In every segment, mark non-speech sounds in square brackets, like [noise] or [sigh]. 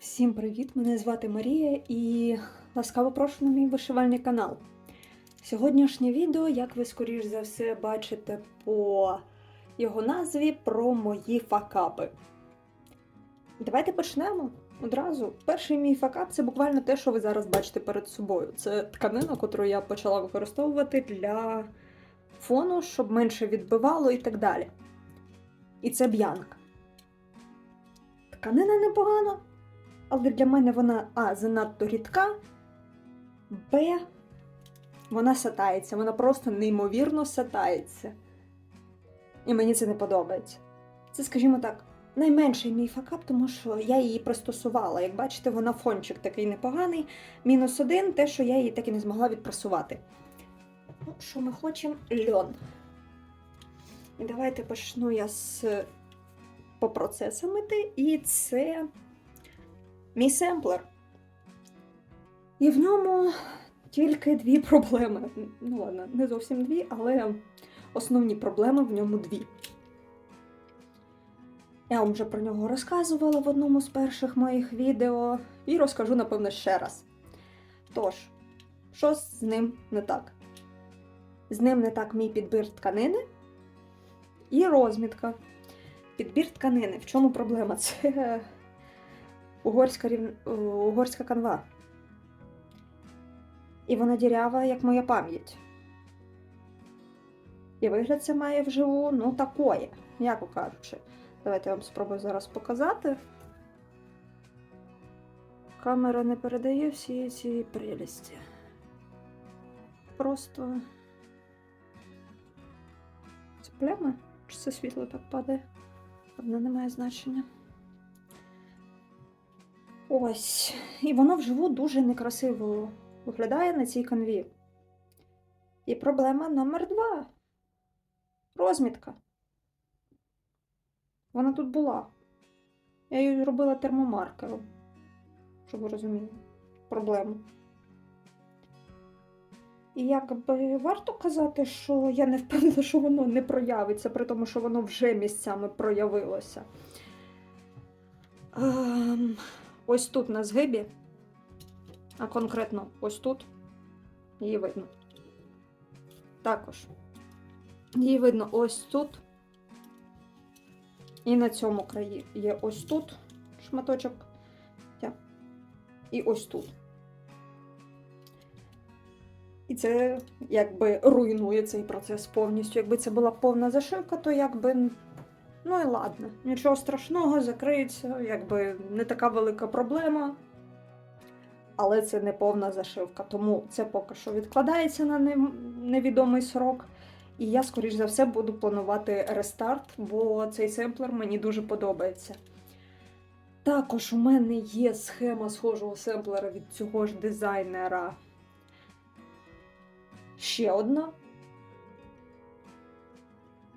Всім привіт! Мене звати Марія і ласкаво прошу на мій вишивальний канал. Сьогоднішнє відео, як ви скоріш за все бачите по його назві, про мої факапи. Давайте почнемо одразу. Перший мій факап це буквально те, що ви зараз бачите перед собою. Це тканина, яку я почала використовувати для фону, щоб менше відбивало і так далі. І це б'янка. Тканина непогана, але для мене вона А. Занадто рідка, Б. Вона сатається, вона просто неймовірно сатається. І мені це не подобається. Це, скажімо так, найменший мій факап, тому що я її пристосувала. Як бачите, вона фончик такий непоганий. Мінус один, те, що я її так і не змогла відпрасувати. Ну, що ми хочемо? Льон. І давайте почну я з по процесам іти, і це мій семплер. І в ньому тільки дві проблеми. Ну ладно, не зовсім дві, але основні проблеми в ньому дві. Я вам вже про нього розказувала в одному з перших моїх відео і розкажу, напевно, ще раз. Тож, що з ним не так? З ним не так мій підбір тканини і розмітка. Підбір тканини. В чому проблема? Це угорська, рів... угорська канва. І вона дірява, як моя пам'ять. І вигляд це має вживу, ну, такое, м'яко кажучи. Давайте я вам спробую зараз показати. Камера не передає всі ці прелісті. Просто. Це пляма? Чи це світло так падає? Воно не має значення. Ось. І воно вживу дуже некрасиво виглядає на цій канві. І проблема номер два. Розмітка. Вона тут була. Я її робила термомаркером. Щоб ви розуміли проблему. І якби варто казати, що я не впевнена, що воно не проявиться, при тому, що воно вже місцями проявилося. Ем, ось тут на згибі, а конкретно ось тут її видно. Також її видно ось тут. І на цьому краї є ось тут шматочок. І ось тут. І це якби руйнує цей процес повністю. Якби це була повна зашивка, то якби. Ну і ладно, нічого страшного, закриється, якби не така велика проблема. Але це не повна зашивка, тому це поки що відкладається на невідомий срок. І я, скоріш за все, буду планувати рестарт, бо цей семплер мені дуже подобається. Також у мене є схема схожого семплера від цього ж дизайнера ще одна.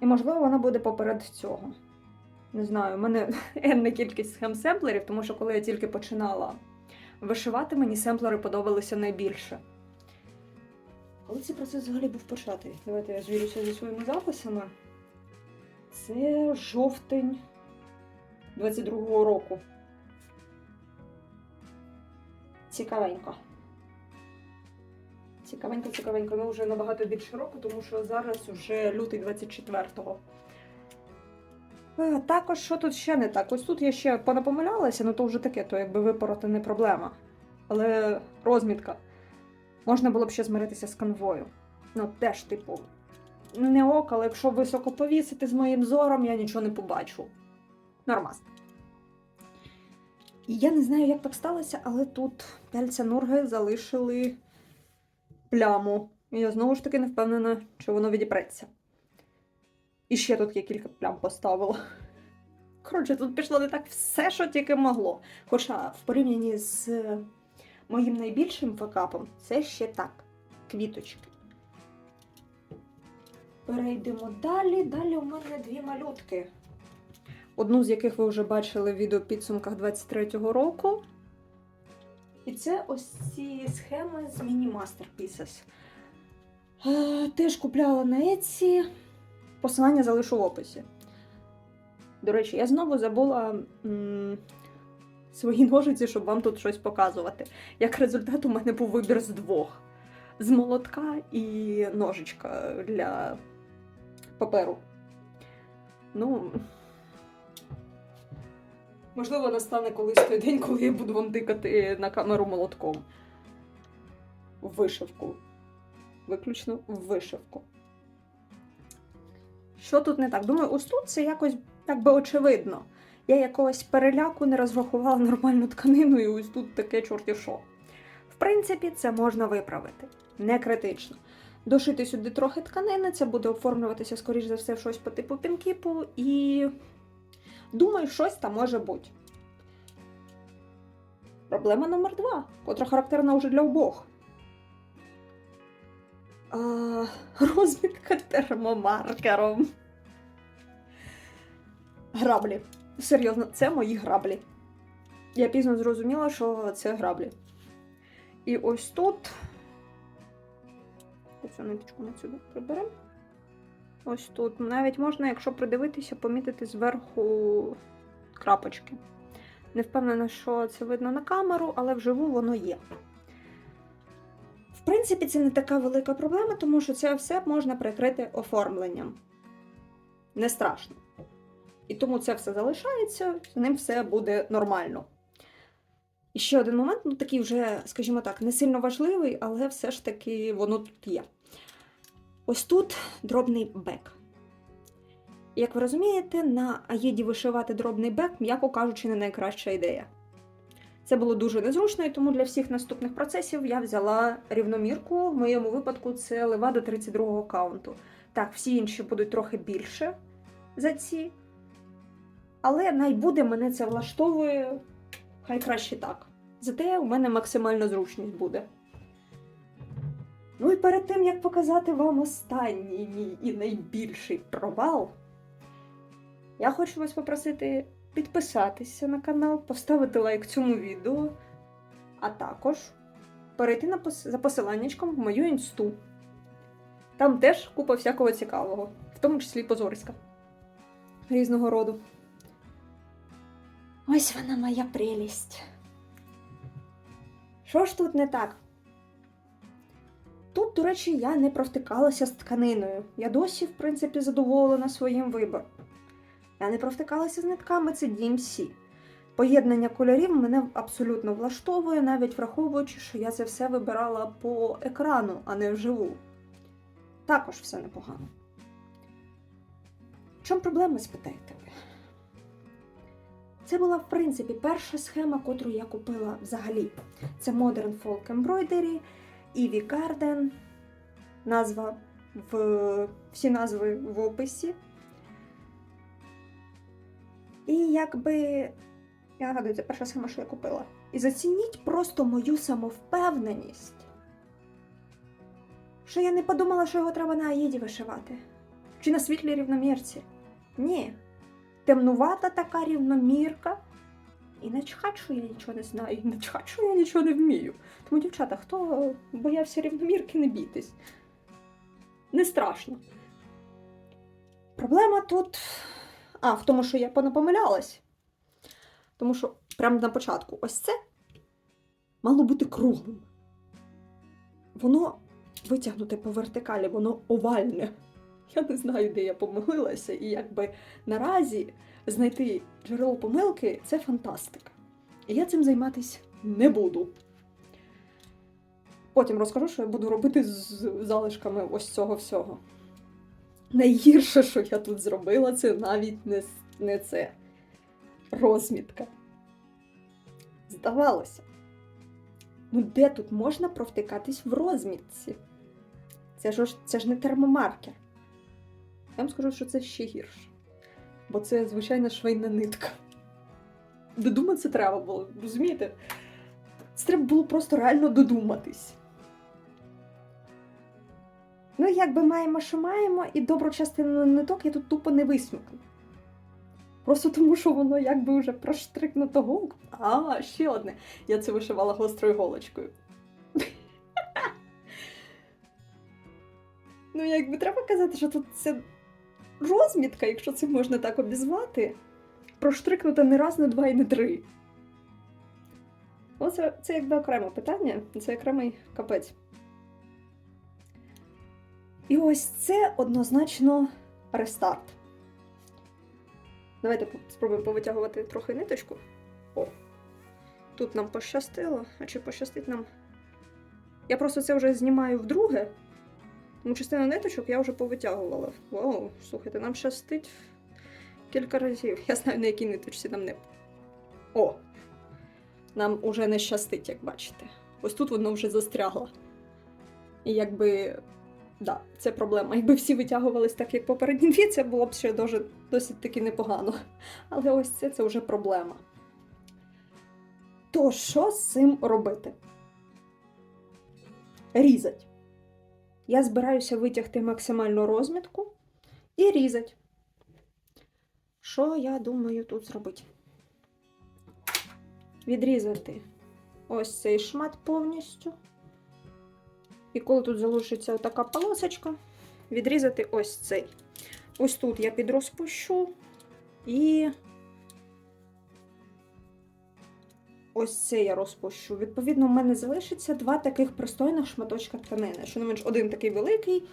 І, можливо, вона буде поперед цього. Не знаю, у мене [laughs] енна кількість схем семплерів, тому що коли я тільки починала вишивати, мені семплери подобалися найбільше. Коли цей процес взагалі був початий? Давайте я звірюся зі своїми записами. Це жовтень 22-го року. Цікавенько. Цікавенько, цікавенько, ну вже набагато більше року, тому що зараз вже лютий 24-го. Е, Також, що тут ще не так? Ось тут я ще понапомилялася, ну то вже таке, то якби випороти не проблема. Але розмітка. Можна було б ще змиритися з конвою. Ну, теж, типу, не ок, але якщо високо повісити з моїм зором, я нічого не побачу. Нормас. І я не знаю, як так сталося, але тут пяльця Нурги залишили пляму. І я знову ж таки не впевнена, чи воно відіпреться. І ще тут я кілька плям поставила. [laughs] Коротше, тут пішло не так все, що тільки могло. Хоча в порівнянні з моїм найбільшим факапом це ще так. Квіточки. Перейдемо далі. Далі у мене дві малютки. Одну з яких ви вже бачили в відео підсумках 23-го року. І це ось ці схеми з Mini Masterpieces. Е, Теж купляла на Etsy. Посилання залишу в описі. До речі, я знову забула м, свої [laughs] ножиці, щоб вам тут щось показувати. Як результат, у мене був вибір з двох: з молотка і ножичка для паперу. Ну. Можливо, настане колись той день, коли я буду вам тикати на камеру молотком. Вишивку. Виключно в вишивку. Що тут не так? Думаю, ось тут це якось так би очевидно. Я якогось переляку не розрахувала нормальну тканину, і ось тут таке чорті що. В принципі, це можна виправити. Не критично. Дошити сюди трохи тканини, це буде оформлюватися, скоріш за все, в щось по типу пінкіпу, і думаю, щось там може бути. Проблема номер два, котра характерна вже для обох. А, розмітка термомаркером. Граблі. Серйозно, це мої граблі. Я пізно зрозуміла, що це граблі. І ось тут. Оцю ниточку ми сюди приберемо. Ось тут. Навіть можна, якщо придивитися, помітити зверху крапочки. Не впевнена, що це видно на камеру, але вживу воно є. В принципі, це не така велика проблема, тому що це все можна прикрити оформленням. Не страшно. І тому це все залишається, з ним все буде нормально. І ще один момент, ну такий вже, скажімо так, не сильно важливий, але все ж таки воно тут є. Ось тут дробний бек. Як ви розумієте, на Аїді вишивати дробний бек, м'яко кажучи, не найкраща ідея. Це було дуже незручно, і тому для всіх наступних процесів я взяла рівномірку. В моєму випадку це левада 32-го каунту. Так, всі інші будуть трохи більше за ці. Але найбуде мене це влаштовує, хай краще так. Зате у мене максимальна зручність буде. Ну і перед тим, як показати вам останній мій і найбільший провал, я хочу вас попросити підписатися на канал, поставити лайк цьому відео, а також перейти на пос... за посиланнячком в мою інсту. Там теж купа всякого цікавого, в тому числі позориська різного роду. Ось вона моя прелість. Що ж тут не так? Тут, до речі, я не провтикалася з тканиною. Я досі, в принципі, задоволена своїм вибором. Я не провтикалася з нитками, це DMC. Поєднання кольорів мене абсолютно влаштовує, навіть враховуючи, що я це все вибирала по екрану, а не вживу. Також все непогано. В чому проблема, спитаєте ви? Це була, в принципі, перша схема, котру я купила взагалі. Це Modern Folk Embroidery, Ivy Garden. Назва в всі назви в описі. І якби. Я нагадую, це перша схема, що я купила. І зацініть просто мою самовпевненість. Що я не подумала, що його треба на Аїді вишивати. Чи на світлій рівномірці. Ні. Темнувата така рівномірка. І начхать, що я нічого не знаю, і начхать, що я нічого не вмію. Тому, дівчата, хто боявся рівномірки, не бійтесь. Не страшно. Проблема тут. А, в тому, що я понапомилялась. Тому що прямо на початку ось це мало бути круглим. Воно витягнуте по вертикалі, воно овальне. Я не знаю, де я помилилася, і якби наразі знайти джерело помилки це фантастика. І я цим займатися не буду. Потім розкажу, що я буду робити з залишками ось цього всього. Найгірше, що я тут зробила, це навіть не, не це розмітка. Здавалося. Ну, де тут можна провтикатись в розмітці? Це ж, це ж не термомаркер. Я вам скажу, що це ще гірше. Бо це звичайна швейна нитка. Додуматися треба було, розумієте? Це треба було просто реально додуматись. Ну, якби маємо, що маємо, і добру частину ниток я тут тупо не висмикну. Просто тому, що воно якби вже проштрикнуто голку. А, ще одне. Я це вишивала гострою голочкою. Ну, якби треба казати, що тут це розмітка, якщо це можна так обізвати, проштрикнута не раз, не два і не три. Оце це якби окреме питання, це окремий капець. І ось це однозначно рестарт. Давайте спробуємо повитягувати трохи ниточку. О, тут нам пощастило, а чи пощастить нам. Я просто це вже знімаю вдруге. Тому частину ниточок я вже повитягувала. Вау, слухайте, нам щастить кілька разів. Я знаю, на якій ниточці нам не. О! Нам уже не щастить, як бачите. Ось тут воно вже застрягло. І якби. Да, це проблема. Якби всі витягувались так, як попередні дві, це було б ще дуже, досить таки непогано. Але ось це, це вже проблема. То що з цим робити? Різать. Я збираюся витягти максимальну розмітку і різать. Що я думаю тут зробити? Відрізати ось цей шмат повністю. І коли тут залишиться така полосочка, відрізати ось цей. Ось тут я підрозпущу і ось це я розпущу. Відповідно, в мене залишиться два таких пристойних шматочка тканини. Що не менш, один такий великий,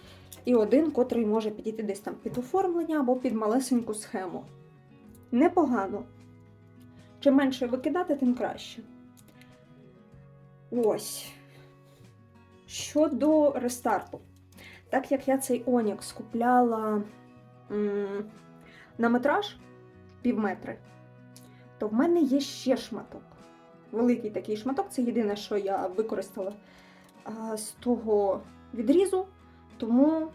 і один, котрий може підійти десь там під оформлення або під малесеньку схему. Непогано. Чим менше викидати, тим краще. Ось. Щодо рестарту. Так як я цей Онікс купляла м, на метраж пів метри, то в мене є ще шматок. Великий такий шматок це єдине, що я використала а, з того відрізу, тому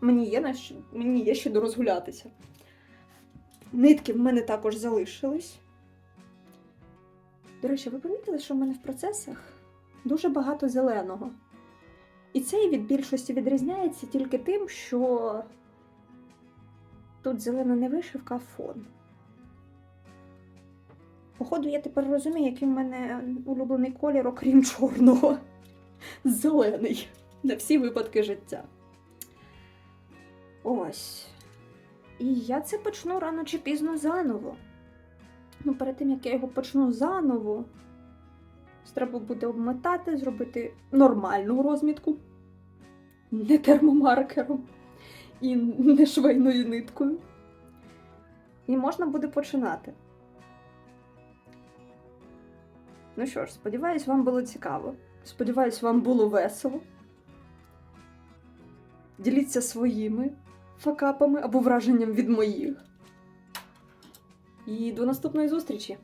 мені є, на що, мені є ще дорозгулятися. Нитки в мене також залишились. До речі, ви помітили, що в мене в процесах дуже багато зеленого. І цей від більшості відрізняється тільки тим, що тут зелена не вишивка, а фон. Походу, я тепер розумію, який в мене улюблений колір, окрім чорного. Зелений. На всі випадки життя. Ось. І я це почну рано чи пізно заново. Ну, перед тим, як я його почну заново, треба буде обмотати, зробити нормальну розмітку, не термомаркером і не швейною ниткою. І можна буде починати. Ну що ж, сподіваюсь, вам було цікаво. Сподіваюсь, вам було весело. Діліться своїми факапами або враженням від моїх. І до наступної зустрічі!